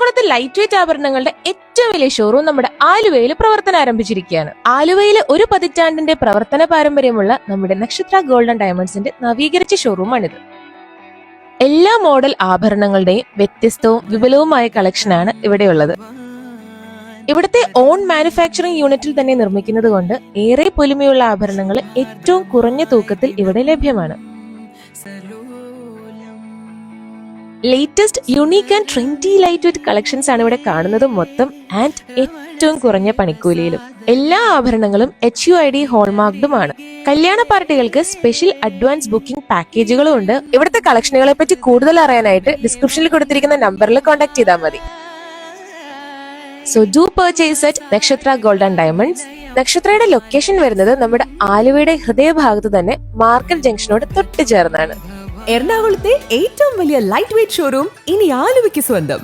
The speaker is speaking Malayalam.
എറണാകുളത്ത് ലൈറ്റ് വെയിറ്റ് ആഭരണങ്ങളുടെ ഏറ്റവും വലിയ ഷോറൂം നമ്മുടെ ആലുവയിൽ പ്രവർത്തനം ആരംഭിച്ചിരിക്കുകയാണ്. ആലുവയിലെ ഒരു പതിറ്റാണ്ടിന്റെ പ്രവർത്തന പാരമ്പര്യമുള്ള നമ്മുടെ നക്ഷത്ര ഗോൾഡൻ ഡയമണ്ട്സിന്റെ നവീകരിച്ച ഷോറൂമാണിത് എല്ലാ മോഡൽ ആഭരണങ്ങളുടെയും വ്യത്യസ്തവും വിപുലവുമായ കളക്ഷനാണ് ഇവിടെയുള്ളത്. ഇവിടുത്തെ ഓൺ മാനുഫാക്ചറിംഗ് യൂണിറ്റിൽ തന്നെ നിർമ്മിക്കുന്നത് കൊണ്ട് ഏറെ പൊലിമയുള്ള ആഭരണങ്ങൾ ഏറ്റവും കുറഞ്ഞ തൂക്കത്തിൽ ഇവിടെ ലഭ്യമാണ്. Latest unique and trendy light weight collections ആണ് ഇവിടെ കാണുന്നത് മൊത്തം ആൻഡ് ഏറ്റവും കുറഞ്ഞ പണിക്കൂലിയിലും. എല്ലാ ആഭരണങ്ങളും എച്ച് യു ഐ ഡി ഹോൾമാർക്ഡുമാണ് കല്യാണ പാർട്ടികൾക്ക് സ്പെഷ്യൽ അഡ്വാൻസ് ബുക്കിംഗ് പാക്കേജുകളും ഉണ്ട്. ഇവിടുത്തെ കളക്ഷനുകളെ പറ്റി കൂടുതൽ അറിയാനായിട്ട് ഡിസ്ക്രിപ്ഷനിൽ കൊടുത്തിരിക്കുന്ന നമ്പറിൽ കോൺടാക്ട് ചെയ്താൽ മതി. So do purchase at Nakshatra golden diamonds നക്ഷത്രയുടെ location വരുന്നത് നമ്മുടെ ആലുവയുടെ ഹൃദയഭാഗത്ത് തന്നെ മാർക്കറ്റ് ജംഗ്ഷനോട് തൊട്ട് ചേർന്നാണ്. എറണാകുളത്തെ ഏറ്റവും വലിയ ലൈറ്റ് വെയിറ്റ് ഷോറൂം ഇനി ആലുവയ്ക്ക് സ്വന്തം.